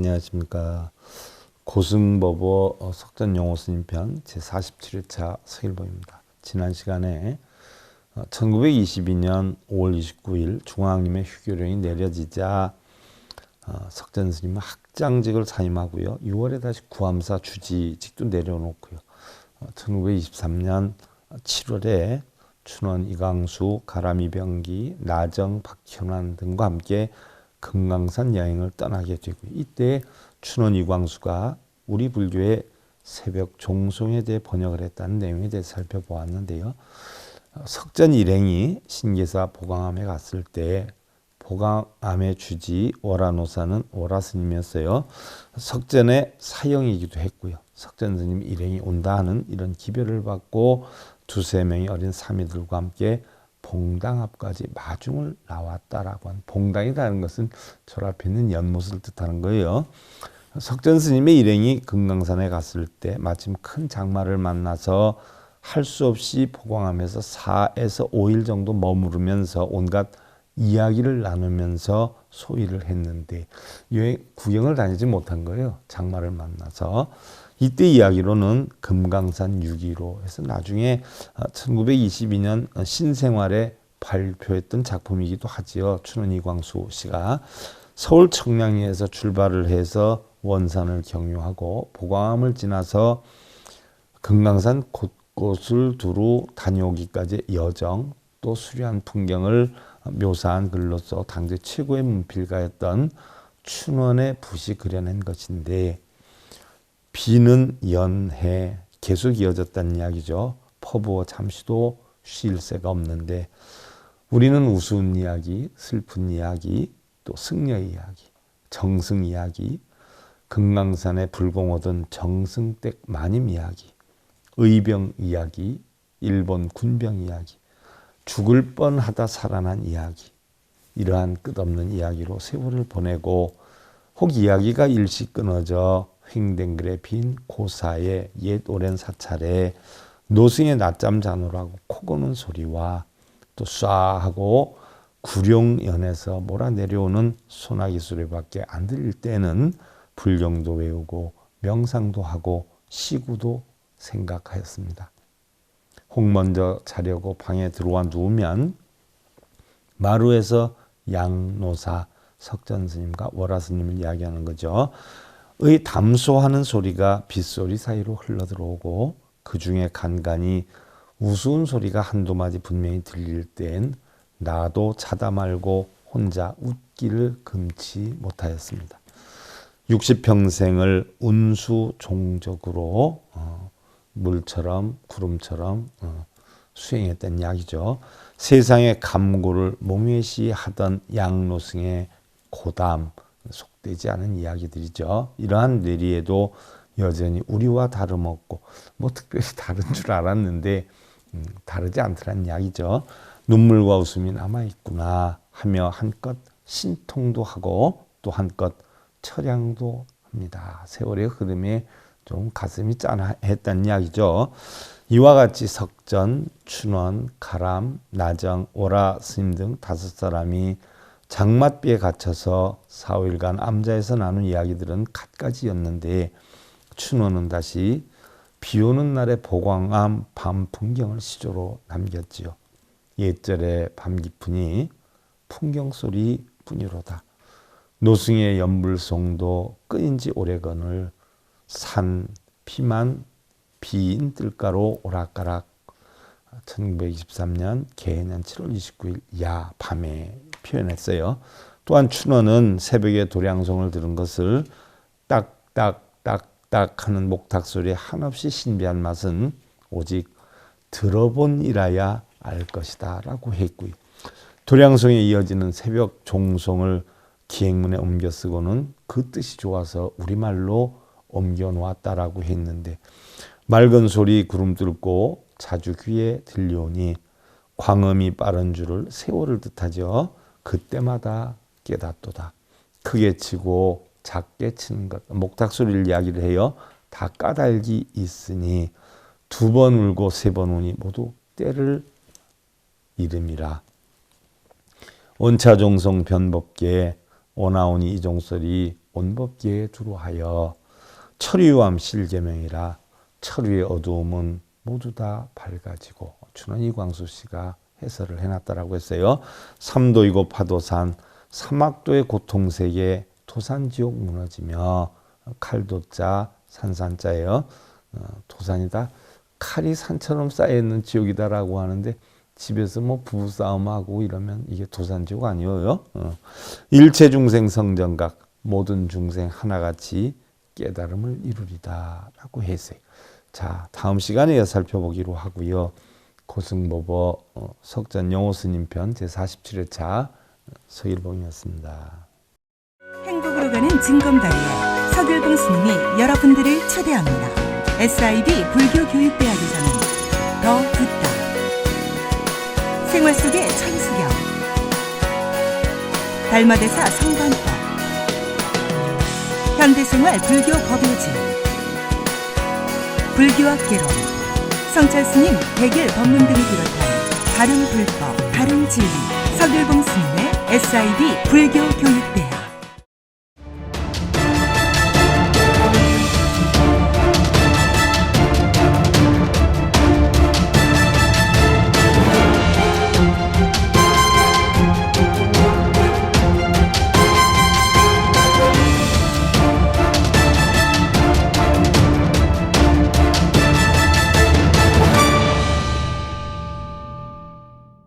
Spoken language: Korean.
안녕하십니까. 고승법어 어, 석전용어스님 편 제47회차 서일보입니다. 지난 시간에 1922년 5월 29일 중앙님의 휴교령이 내려지자 어, 석전스님은 학장직을 사임하고요. 6월에 다시 구함사 주지직도 내려놓고요. 1923년 어, 7월에 춘원 이광수, 가람이병기, 나정, 박현환 등과 함께 금강산 여행을 떠나게 되고 이때 춘원 이광수가 우리 불교의 새벽 종송에 대해 번역을 했다는 내용에 대해 살펴보았는데요. 석전 일행이 신계사 보강암에 갔을 때 보강암의 주지 오라노사는 오라스님이었어요. 석전의 사형이기도 했고요. 석전 스님 일행이 온다 하는 이런 기별을 받고 두세 명의 어린 사미들과 함께 봉당 앞까지 마중을 나왔다라고 한 봉당이라는 것은 절 앞에 있는 연못을 뜻하는 거예요. 석전 스님의 일행이 금강산에 갔을 때 마침 큰 장마를 만나서 할 수 없이 포광하면서 4에서 5일 정도 머무르면서 온갖 이야기를 나누면서 소위를 했는데 여행 구경을 다니지 못한 거예요. 장마를 만나서 이때 이야기로는 금강산 6기로 해서 나중에 1922년 어, 신생활에 발표했던 작품이기도 하지요. 춘원이 광수 씨가 서울 청량리에서 출발을 해서 원산을 경유하고 보광암을 지나서 금강산 곳곳을 두루 다녀오기까지 여정 또 수려한 풍경을 묘사한 글로서 당대 최고의 문필가였던 춘원의 붓이 그려낸 것인데 비는 연해 계속 이어졌다는 이야기죠. 퍼부어 잠시도 쉴 새가 없는데 우리는 우스운 이야기, 슬픈 이야기, 또 승려 이야기, 정승 이야기, 금강산에 불공하던 정승댁 마님 이야기, 의병 이야기, 일본 군병 이야기, 죽을 뻔하다 살아난 이야기, 이러한 끝없는 이야기로 세월을 보내고 혹 이야기가 일시 끊어져 횡댕글에 빈 고사의 옛 오랜 사찰에 노승의 낮잠 자노라고 코 고는 소리와 또 쏴하고 구룡연에서 몰아내려오는 소나기 소리밖에 안 들릴 때는 불경도 외우고 명상도 하고 시구도 생각하였습니다. 혹 먼저 자려고 방에 들어와 누우면 마루에서 양노사 석전 스님과 월화 스님을 이야기하는 거죠. 의 담소하는 소리가 빗소리 사이로 흘러들어오고 그 중에 간간히 우스운 소리가 한두 마디 분명히 들릴 땐 나도 자다 말고 혼자 웃기를 금치 못하였습니다. 60평생을 운수 종적으로 어, 물처럼 구름처럼 어, 수행했던 이야기죠. 세상의 감고를 몽회시하던 양로승의 고담, 속되지 않은 이야기들이죠. 이러한 뇌리에도 여전히 우리와 다름없고 뭐 특별히 다른 줄 알았는데 음, 다르지 않더란 이야기죠. 눈물과 웃음이 남아 있구나 하며 한껏 신통도 하고 또 한껏 처량도 합니다. 세월의 흐름에 좀 가슴이 짠했다는 이야기죠. 이와 같이 석전, 춘원, 가람, 나정, 오라 스님 등 다섯 사람이 장맛비에 갇혀서 4, 5일간 암자에서 나눈 이야기들은 갖가지였는데 춘호는 다시 비 오는 날의 보광암 밤 풍경을 시조로 남겼지요. 옛절의 밤 깊으니 풍경 소리 뿐이로다. 노승의 연불송도 끊인 지 오래건을 산 피만 비인 뜰가로 오락가락 1923년 개년 7월 29일 야 밤에 표현했어요. 또한 춘원은 새벽에 도량송을 들은 것을 딱딱딱딱 하는 목탁 소리 한없이 신비한 맛은 오직 들어본 이라야 알 것이다 라고 했고요. 도량송에 이어지는 새벽 종송을 기행문에 옮겨 쓰고는 그 뜻이 좋아서 우리말로 옮겨 놓았다라고 했는데 맑은 소리 구름 뚫고 자주 귀에 들려오니 광음이 빠른 줄을 세월을 뜻하죠. 그때마다 깨닫도다. 크게 치고 작게 치는 것. 목탁 소리를 이야기를 해요. 다 까닭이 있으니 두 번 울고 세 번 우니 모두 때를 이름이라. 온차종성 변법계 오나오니 이종설이 온법계에 두루하여 철유암 실계명이라 철유의 어두움은 모두 다 밝아지고 주는 이광수 씨가 해설을 해놨다라고 했어요. 삼도이고 파도산 사막도의 고통세계 도산지옥 무너지며 칼도자 산산자예요. 어, 도산이다. 칼이 산처럼 쌓여있는 지옥이다라고 하는데 집에서 뭐 부부싸움하고 이러면 이게 도산지옥 아니에요. 어. 일체 중생 성정각 모든 중생 하나같이 깨달음을 이루리다라고 했어요. 자 다음 시간에 살펴보기로 하고요. 고승보보 어, 석전 영호 스님 편 제47회차 서일봉이었습니다. 행복으로 가는 징검다리에 서길봉 스님이 여러분들을 초대합니다. SIB 불교교육대학에서는 더 듣다. 생활 속의 천수경. 달마대사 성관법. 현대생활 불교 법요지. 불교학개론. 성찰 스님 백일 법문 등을 비롯한 다른 불법, 다른 진리. 서길봉 스님의 SIB 불교 교육대학.